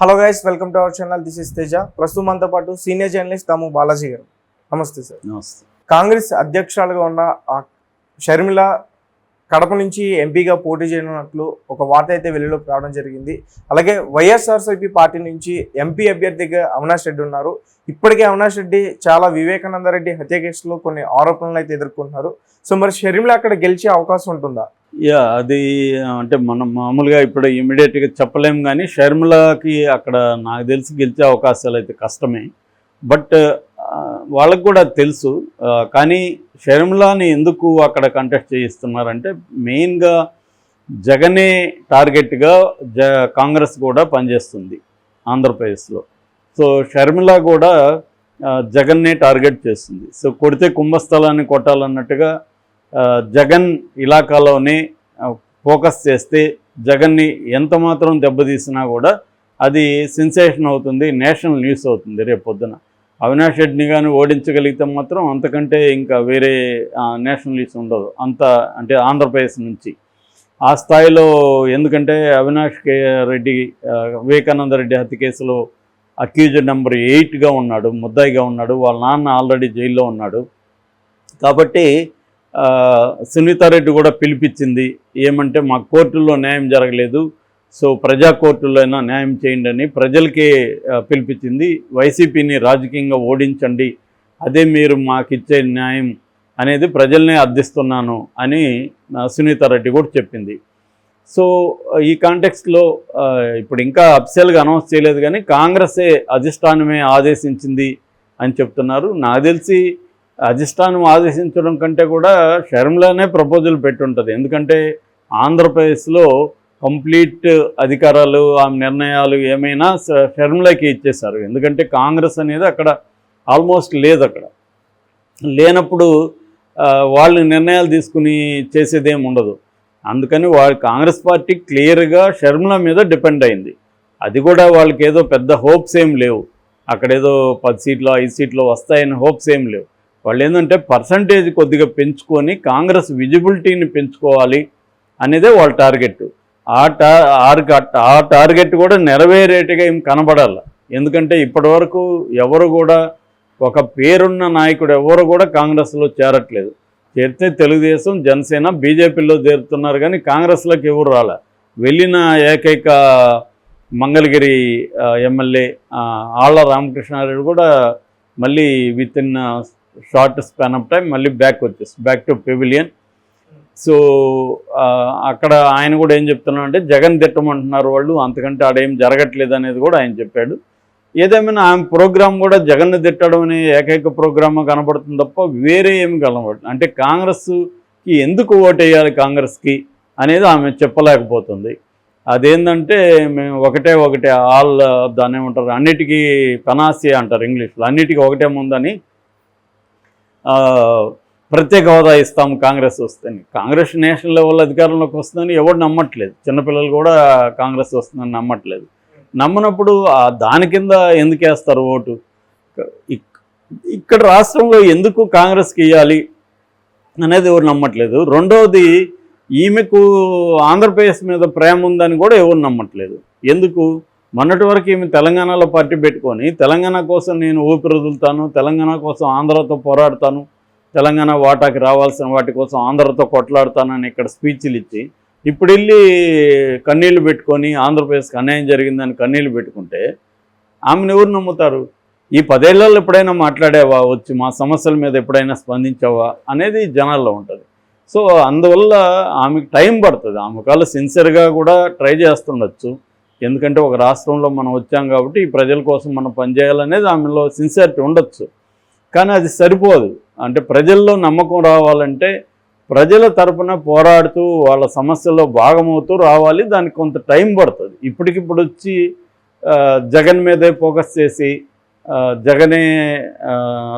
Hello guys welcome to our channel this is Teja ప్రస్తుతం మనతో పాటు సీనియర్ జర్నలిస్ట్ దాము బాలాజీ గారు. నమస్తే సార్ నమస్తే. కాంగ్రెస్ అధ్యక్షురాలుగా ఉన్న ఆ షర్మిల కడప నుంచి ఎంపీగా పోటీ చేయనున్నట్లు ఒక వార్త అయితే వెలుగులోకి రావడం జరిగింది. అలాగే వైఎస్ఆర్సీపీ పార్టీ నుంచి ఎంపీ అభ్యర్థిగా అవినాష్ రెడ్డి ఉన్నారు. ఇప్పటికే అవినాష్ రెడ్డి చాలా వివేకానంద రెడ్డి హత్య కేసులో కొన్ని ఆరోపణలు అయితే ఎదుర్కొంటున్నారు. సో మరి షర్మిల అక్కడ గెలిచే అవకాశం ఉంటుందా? యా అది అంటే మనం మామూలుగా ఇప్పుడు ఇమీడియట్గా చెప్పలేము కానీ షర్మిలకి అక్కడ నాకు తెలిసి గెలిచే అవకాశాలు అయితే కష్టమే. బట్ వాళ్ళకు కూడా తెలుసు. కానీ షర్మిలాని ఎందుకు అక్కడ కంటెస్ట్ చేయిస్తున్నారంటే మెయిన్గా జగనే టార్గెట్గా జ కాంగ్రెస్ కూడా పనిచేస్తుంది ఆంధ్రప్రదేశ్లో. సో షర్మిల కూడా జగన్నే టార్గెట్ చేస్తుంది. సో కొడితే కుంభస్థలాన్ని కొట్టాలన్నట్టుగా జగన్ ఇలాకాలోనే ఫోకస్ చేస్తే జగన్ని ఎంత మాత్రం దెబ్బతీసినా కూడా అది సెన్సేషన్ అవుతుంది నేషనల్ న్యూస్ అవుతుంది రేపు పొద్దున. అవినాష్ రెడ్డిని కానీ ఓడించగలిగితే మాత్రం అంతకంటే ఇంకా వేరే నేషనల్ న్యూస్ ఉండదు. అంత అంటే ఆంధ్రప్రదేశ్ నుంచి. ఆ స్థాయిలో ఎందుకంటే అవినాష్ రెడ్డి వివేకానంద రెడ్డి హత్య కేసులో అక్యూజ్డ్ నెంబర్ ఎయిట్గా ఉన్నాడు ముద్దాయిగా ఉన్నాడు. వాళ్ళ నాన్న ఆల్రెడీ జైల్లో ఉన్నాడు. కాబట్టి సునీతారెడ్డి కూడా పిలిపించింది. ఏమంటే మా కోర్టుల్లో న్యాయం జరగలేదు. సో ప్రజా అయినా న్యాయం చేయండి అని ప్రజలకే పిలిపించింది. వైసీపీని రాజకీయంగా ఓడించండి. అదే మీరు మాకు ఇచ్చే న్యాయం అనేది ప్రజల్నే అర్థిస్తున్నాను అని సునీతారెడ్డి కూడా చెప్పింది. సో ఈ కాంటెక్స్లో ఇప్పుడు ఇంకా అఫిషియల్గా అనౌన్స్ చేయలేదు కానీ కాంగ్రెసే అధిష్టానమే ఆదేశించింది అని చెప్తున్నారు. నాకు తెలిసి అధిష్టానం ఆదేశించడం కంటే కూడా షర్మిలానే ప్రపోజల్ పెట్టుంటుంది. ఎందుకంటే ఆంధ్రప్రదేశ్లో కంప్లీట్ అధికారాలు ఆ నిర్ణయాలు ఏమైనా షర్మిలాకి ఇచ్చేశారు. ఎందుకంటే కాంగ్రెస్ అనేది అక్కడ ఆల్మోస్ట్ లేదు అక్కడ. లేనప్పుడు వాళ్ళు నిర్ణయాలు తీసుకుని చేసేదేం ఉండదు. అందుకని వాళ్ళ కాంగ్రెస్ పార్టీ క్లియర్గా షర్మిల మీద డిపెండ్ అయింది. అది కూడా వాళ్ళకి ఏదో పెద్ద హోప్స్ ఏం లేవు. అక్కడేదో పది సీట్లు ఐదు సీట్లు వస్తాయని హోప్స్ ఏం లేవు. వాళ్ళు ఏంటంటే పర్సంటేజ్ కొద్దిగా పెంచుకొని కాంగ్రెస్ విజిబిలిటీని పెంచుకోవాలి అనేదే వాళ్ళ టార్గెట్ ఆ టా ఆ టార్గెట్ కూడా నెరవేరేటుగా ఏం కనబడాలి. ఎందుకంటే ఇప్పటివరకు ఎవరు కూడా ఒక పేరున్న నాయకుడు ఎవరు కూడా కాంగ్రెస్లో చేరట్లేదు. చేరితే తెలుగుదేశం జనసేన బీజేపీలో చేరుతున్నారు కానీ కాంగ్రెస్లోకి ఎవరు రాలే. వెళ్ళిన ఏకైక మంగళగిరి ఎమ్మెల్యే ఆళ్ళ రామకృష్ణారెడ్డి కూడా మళ్ళీ with in short span of time మళ్ళీ బ్యాక్ వచ్చేసి బ్యాక్ టు పెవిలియన్ సో అక్కడ ఆయన కూడా ఏం చెప్తున్నాడు అంటే జగన్ తిట్టమంటున్నారు వాళ్ళు అంతకంటే ఆడేం జరగట్లేదు అనేది కూడా ఆయన చెప్పాడు. ఏదేమైనా ఆమె ప్రోగ్రామ్ కూడా జగన్ తిట్టడం అనే ఏకైక ప్రోగ్రామ్ కనబడుతుంది తప్ప వేరే ఏమి కనబడుతుంది అంటే కాంగ్రెస్కి ఎందుకు ఓటేయాలి కాంగ్రెస్కి అనేది ఆమె చెప్పలేకపోతుంది. అదేంటంటే మేము ఒకటే ఒకటే ఆల్ దాన్ని ఏమంటారు అన్నిటికీ పనాసి అంటారు ఇంగ్లీష్లో. అన్నిటికీ ఒకటే ముందని ప్రత్యేక హోదా ఇస్తాము కాంగ్రెస్ వస్తుందని కాంగ్రెస్ నేషనల్ లెవెల్ అధికారంలోకి వస్తుందని ఎవరు నమ్మట్లేదు. చిన్నపిల్లలు కూడా కాంగ్రెస్ వస్తుందని నమ్మట్లేదు. నమ్మనప్పుడు ఆ దాని కింద ఎందుకు వేస్తారు ఓటు? ఇక్కడ రాష్ట్రంలో ఎందుకు కాంగ్రెస్కి ఇవ్వాలి అనేది ఎవరు నమ్మట్లేదు. రెండవది ఈమెకు ఆంధ్రప్రదేశ్ మీద ప్రేమ ఉందని కూడా ఎవరు నమ్మట్లేదు. ఎందుకు? మొన్నటి వరకు ఈమె తెలంగాణలో పార్టీ పెట్టుకొని తెలంగాణ కోసం నేను ఊపిరి వదులుతాను తెలంగాణ కోసం ఆంధ్రతో పోరాడతాను తెలంగాణ వాటాకి రావాల్సిన వాటి కోసం ఆంధ్రతో కొట్లాడతానని ఇక్కడ స్పీచ్లు ఇచ్చి ఇప్పుడు వెళ్ళి కన్నీళ్ళు పెట్టుకొని ఆంధ్రప్రదేశ్కి అన్యాయం జరిగిందని కన్నీళ్ళు పెట్టుకుంటే ఆమెను ఎవరు నమ్ముతారు? ఈ పదేళ్ళలో ఎప్పుడైనా మాట్లాడావా? వచ్చి మా సమస్యల మీద ఎప్పుడైనా స్పందించావా? అనేది జనాల్లో ఉంటుంది. సో అందువల్ల ఆమెకు టైం పడుతుంది. ఆమె కాళ్ళు సిన్సియర్గా కూడా ట్రై చేస్తుండొచ్చు. ఎందుకంటే ఒక రాష్ట్రంలో మనం వచ్చాం కాబట్టి ఈ ప్రజల కోసం మనం పనిచేయాలనేది ఆమెలో సిన్సియారిటీ ఉండొచ్చు. కానీ అది సరిపోదు. అంటే ప్రజల్లో నమ్మకం రావాలంటే ప్రజల తరపున పోరాడుతూ వాళ్ళ సమస్యల్లో భాగమవుతూ రావాలి. దానికి కొంత టైం పడుతుంది. ఇప్పటికిప్పుడు వచ్చి జగన్ మీదే ఫోకస్ చేసి జగనే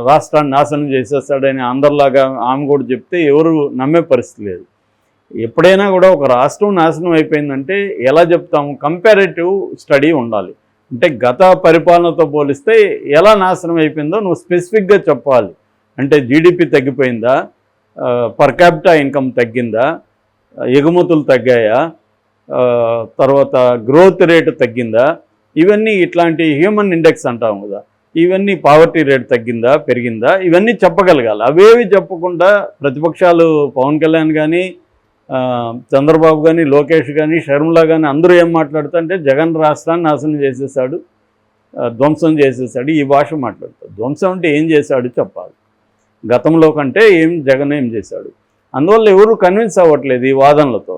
రాష్ట్రాన్ని నాశనం చేసేస్తాడని అందరిలాగా ఆమె కూడా చెప్తే ఎవరు నమ్మే పరిస్థితి లేదు. ఎప్పుడైనా కూడా ఒక రాష్ట్రం నాశనం అయిపోయిందంటే ఎలా చెప్తాము? కంపారేటివ్ స్టడీ ఉండాలి. అంటే గత పరిపాలనతో పోలిస్తే ఎలా నాశనం అయిపోయిందో నువ్వు స్పెసిఫిక్గా చెప్పాలి. అంటే జీడిపి తగ్గిపోయిందా? పర్ క్యాపిటా ఇన్కమ్ తగ్గిందా? ఎగుమతులు తగ్గాయా? తర్వాత గ్రోత్ రేటు తగ్గిందా? ఇవన్నీ ఇట్లాంటి హ్యూమన్ ఇండెక్స్ అంటాం కదా. ఇవన్నీ పావర్టీ రేట్ తగ్గిందా? పెరిగిందా? ఇవన్నీ చెప్పగలగాలి. అవేవి చెప్పకుండా ప్రతిపక్షాలు పవన్ కళ్యాణ్ కానీ చంద్రబాబు కానీ లోకేష్ కానీ షర్మిల కానీ అందరూ ఏం మాట్లాడుతుంటే జగన్ రాష్ట్రాన్ని నాశనం చేసేసాడు ధ్వంసం చేసేసాడు ఈ భాష మాట్లాడతాడు. ధ్వంసం అంటే ఏం చేశాడు చెప్పాలి. గతంలో కంటే ఏం జగన్ ఏం చేశాడు? అందువల్ల ఎవరు కన్విన్స్ అవ్వట్లేదు ఈ వాదనలతో.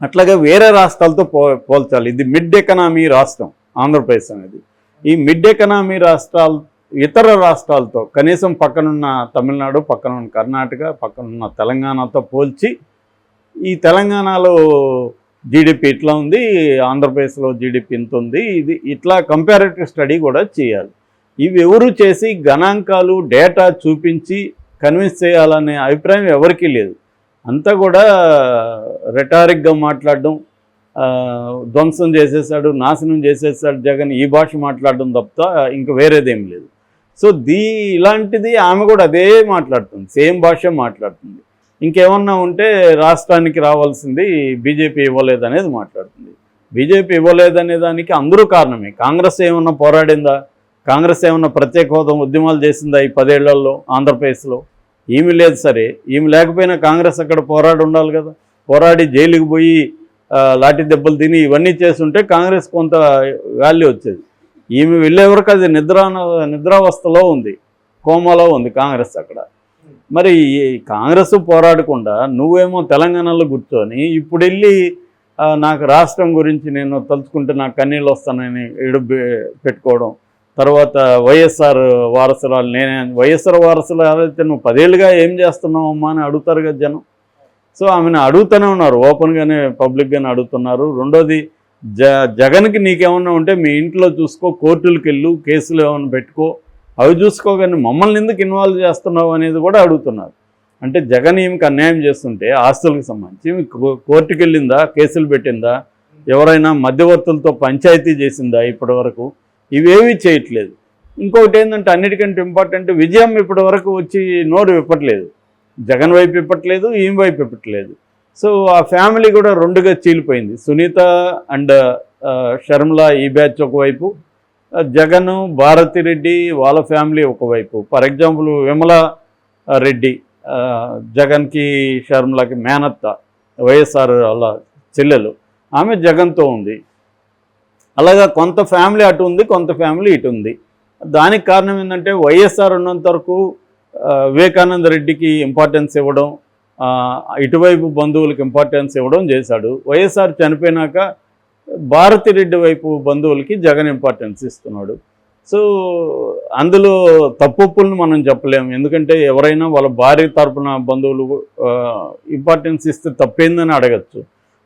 అట్లాగే వేరే రాష్ట్రాలతో పో పోల్చాలి. ఇది మిడ్ ఎకనామీ రాష్ట్రం ఆంధ్రప్రదేశ్ అనేది. ఈ మిడ్ ఎకనామీ రాష్ట్రాలు ఇతర రాష్ట్రాలతో కనీసం పక్కనున్న తమిళనాడు పక్కనున్న కర్ణాటక పక్కనున్న తెలంగాణతో పోల్చి ఈ తెలంగాణలో జీడిపి ఇట్లా ఉంది? ఆంధ్రప్రదేశ్లో జీడిపి ఇంత ఉంది? ఇది ఇట్లా కంపారేటివ్ స్టడీ కూడా చేయాలి. ఇవి ఎవరు చేసి గణాంకాలు డేటా చూపించి కన్విన్స్ చేయాలనే అభిప్రాయం ఎవరికీ లేదు. అంతా కూడా రెటారిక్గా మాట్లాడడం ధ్వంసం చేసేసాడు నాశనం చేసేసాడు జగన్ ఈ భాష మాట్లాడడం తప్ప ఇంకా వేరేదేం లేదు. సో దీ ఇలాంటిది ఆమె కూడా అదే మాట్లాడుతుంది సేమ్ భాష మాట్లాడుతుంది. ఇంకేమన్నా ఉంటే రాష్ట్రానికి రావాల్సింది బీజేపీ ఇవ్వలేదనేది మాట్లాడుతుంది. బీజేపీ ఇవ్వలేదనే దానికి అందరూ కారణమే. కాంగ్రెస్ ఏమన్నా పోరాడిందా? కాంగ్రెస్ ఏమన్నా ప్రత్యేక హోదా ఉద్యమాలు చేసిందా ఈ పదేళ్ళలో ఆంధ్రప్రదేశ్లో? ఏమీ లేదు సరే. ఏమి లేకపోయినా కాంగ్రెస్ అక్కడ పోరాడి ఉండాలి కదా. పోరాడి జైలుకి పోయి లాఠీ దెబ్బలు తిని ఇవన్నీ చేస్తుంటే కాంగ్రెస్ కొంత వాల్యూ వచ్చేది. ఈమె వెళ్ళే వరకు అది నిద్ర నిద్రావస్థలో ఉంది. కోమాలో ఉంది కాంగ్రెస్ అక్కడ. మరి కాంగ్రెస్ పోరాడకుండా నువ్వేమో తెలంగాణలో కూర్చొని ఇప్పుడు వెళ్ళి నాకు రాష్ట్రం గురించి నేను తలుచుకుంటే నాకు కన్నీళ్ళు వస్తానని ఇడు పెట్టుకోవడం తర్వాత వైఎస్ఆర్ వారసురాలు నేనే వైఎస్ఆర్ వారసులు ఏదైతే నువ్వు పదేళ్ళుగా ఏం చేస్తున్నావు అమ్మా అని అడుగుతారు కదా జనం. సో ఆమెను అడుగుతూనే ఉన్నారు ఓపెన్గానే పబ్లిక్గానే అడుగుతున్నారు. రెండోది జ జగన్కి నీకేమన్నా ఉంటే మీ ఇంట్లో చూసుకో కోర్టులకు వెళ్ళు కేసులు ఏమైనా పెట్టుకో అవి చూసుకోగానే మమ్మల్ని ఎందుకు ఇన్వాల్వ్ చేస్తున్నావు అనేది కూడా అడుగుతున్నారు. అంటే జగన్ ఈమెకి అన్యాయం చేస్తుంటే ఆస్తులకు సంబంధించి ఈమె కో- కోర్టుకు వెళ్ళిందా? కేసులు పెట్టిందా? ఎవరైనా మధ్యవర్తులతో పంచాయతీ చేసిందా ఇప్పటి వరకు ఇవేవి చేయట్లేదు. ఇంకొకటి ఏంటంటే అన్నిటికంటే ఇంపార్టెంట్ విజయం ఇప్పటి వరకు వచ్చి నోరు విప్పట్లేదు. జగన్ వైపు ఇప్పట్లేదు ఈమె వైపు ఇప్పట్లేదు సో ఆ ఫ్యామిలీ కూడా రెండుగా చీలిపోయింది. సునీత అండ్ షర్మిల ఈ బ్యాచ్ ఒకవైపు జగన్ భారతిరెడ్డి వాళ్ళ ఫ్యామిలీ ఒకవైపు. ఫర్ ఎగ్జాంపుల్ విమల రెడ్డి జగన్కి షర్మిలకి మేనత్త వైఎస్ఆర్ వాళ్ళ చెల్లెలు. ఆమె జగన్తో ఉంది. అలాగా కొంత ఫ్యామిలీ అటు ఉంది కొంత ఫ్యామిలీ ఇటు ఉంది. దానికి కారణం ఏంటంటే వైఎస్ఆర్ ఉన్నంత వరకు వివేకానంద రెడ్డికి ఇంపార్టెన్స్ ఇవ్వడం ఇటువైపు బంధువులకు ఇంపార్టెన్స్ ఇవ్వడం చేశాడు. వైఎస్ఆర్ చనిపోయినాక భారతిరెడ్డి వైపు బంధువులకి జగన్ ఇంపార్టెన్స్ ఇస్తున్నాడు. సో అందులో తప్పులను మనం చెప్పలేము. ఎందుకంటే ఎవరైనా వాళ్ళ భార్య తరపున బంధువులు ఇంపార్టెన్స్ ఇస్తే తప్పేందని అడగచ్చు.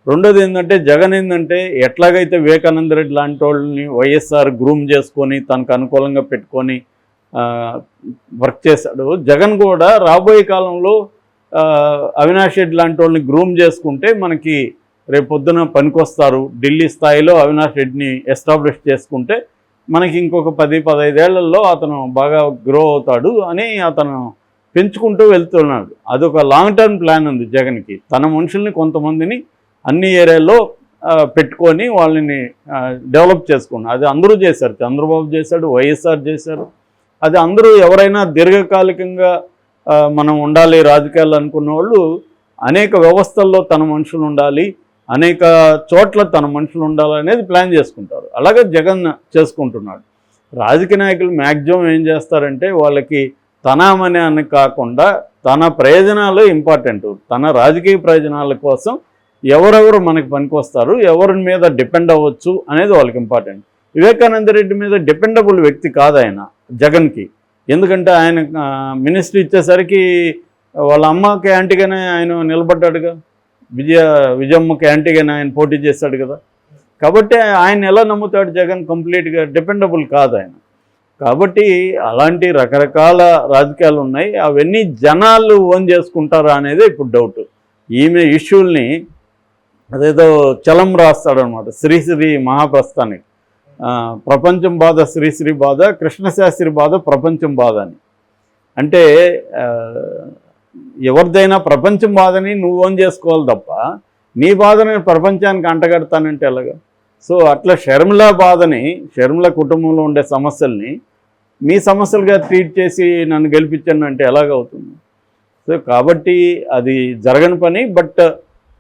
రెండోది ఏంటంటే జగన్ ఏంటంటే ఎట్లాగైతే వివేకానంద రెడ్డి లాంటి వాళ్ళని వైఎస్ఆర్ గ్రూమ్ చేసుకొని తనకు అనుకూలంగా పెట్టుకొని వర్క్ చేశాడు. జగన్ కూడా రాబోయే కాలంలో అవినాష్ రెడ్డి లాంటి వాళ్ళని గ్రూమ్ చేసుకుంటే మనకి రేపు పొద్దున పనికొస్తారు. ఢిల్లీ స్థాయిలో అవినాష్ రెడ్డిని ఎస్టాబ్లిష్ చేసుకుంటే మనకి ఇంకొక పది పదైదేళ్ళలో అతను బాగా గ్రో అవుతాడు అని అతను పెంచుకుంటూ వెళ్తున్నాడు. అదొక లాంగ్ టర్మ్ ప్లాన్ ఉంది జగన్కి. తన మనుషుల్ని కొంతమందిని అన్ని ఏరియాల్లో పెట్టుకొని వాళ్ళని డెవలప్ చేసుకున్నాడు. అది అందరూ చేశారు. చంద్రబాబు చేశాడు వైఎస్ఆర్ చేశారు. అది అందరూ ఎవరైనా దీర్ఘకాలికంగా మనం ఉండాలి రాజకీయాలు అనుకున్న వాళ్ళు అనేక వ్యవస్థల్లో తన మనుషులు ఉండాలి. అనేక చోట్ల తన మనుషులు ఉండాలనేది ప్లాన్ చేసుకుంటారు. అలాగే జగన్ చేసుకుంటున్నాడు. రాజకీయ నాయకులు మ్యాక్సిమం ఏం చేస్తారంటే వాళ్ళకి తనమని అని కాకుండా తన ప్రయోజనాలు ఇంపార్టెంట్. తన రాజకీయ ప్రయోజనాల కోసం ఎవరెవరు మనకి పనికొస్తారు ఎవరి మీద డిపెండ్ అవ్వచ్చు అనేది వాళ్ళకి ఇంపార్టెంట్. వివేకానంద రెడ్డి మీద డిపెండబుల్ వ్యక్తి కాదు ఆయన జగన్కి. ఎందుకంటే ఆయన మినిస్ట్రీ ఇచ్చేసరికి వాళ్ళ అమ్మకి యాంటీగానే ఆయన నిలబడ్డాడుగా. విజయ విజయమ్మకి యాంటీగానే ఆయన పోటీ చేశాడు కదా. కాబట్టి ఆయన ఎలా నమ్ముతాడు జగన్? కంప్లీట్గా డిపెండబుల్ కాదు ఆయన. కాబట్టి అలాంటి రకరకాల రాజకీయాలు ఉన్నాయి. అవన్నీ జనాలు ఓన్ చేసుకుంటారా అనేది ఇప్పుడు డౌట్ ఈమె ఇష్యూల్ని అదేదో చలం రాస్తాడనమాట. శ్రీశ్రీ మహాప్రస్థానికి. ప్రపంచం బాధ శ్రీశ్రీ బాధ కృష్ణశాస్త్రి బాధ ప్రపంచం బాధ అని. అంటే ఎవరిదైనా ప్రపంచం బాధని నువ్వు ఓన్ చేసుకోవాలి తప్ప నీ బాధని ప్రపంచానికి అంటగడతానంటే ఎలాగా? సో అట్లా షర్మిల బాధని షర్మిల కుటుంబంలో ఉండే సమస్యల్ని మీ సమస్యలుగా ట్రీట్ చేసి నన్ను గెలిపించండి అంటే ఎలాగవుతుంది సో కాబట్టి అది జరగని పని బట్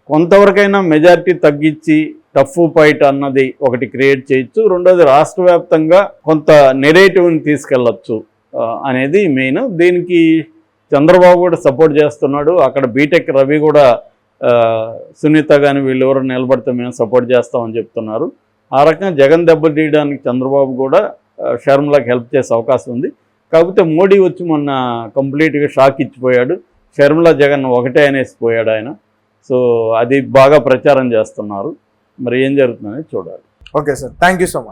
కొంతవరకైనా మెజారిటీ తగ్గించి టఫ్ ఫైట్ అన్నది ఒకటి క్రియేట్ చేయొచ్చు. రెండోది రాష్ట్ర వ్యాప్తంగా కొంత నెరేటివ్ని తీసుకెళ్ళచ్చు అనేది మెయిన్ దీనికి చంద్రబాబు కూడా సపోర్ట్ చేస్తున్నాడు. అక్కడ బీటెక్ రవి కూడా సునీత కానీ వీళ్ళు నిలబడితే మేము సపోర్ట్ చేస్తామని చెప్తున్నారు. ఆ రకంగా జగన్ దెబ్బతీయడానికి చంద్రబాబు కూడా ఆ, హెల్ప్ చేసే అవకాశం ఉంది. కాకపోతే మోడీ వచ్చి మొన్న కంప్లీట్గా షాక్ ఇచ్చిపోయాడు. షర్మిల జగన్ ఒకటే అనేసి పోయాడు ఆయన. సో అది బాగా ప్రచారం చేస్తున్నారు. మరి ఏం జరుగుతుందని చూడాలి. Okay sir. Thank you so much.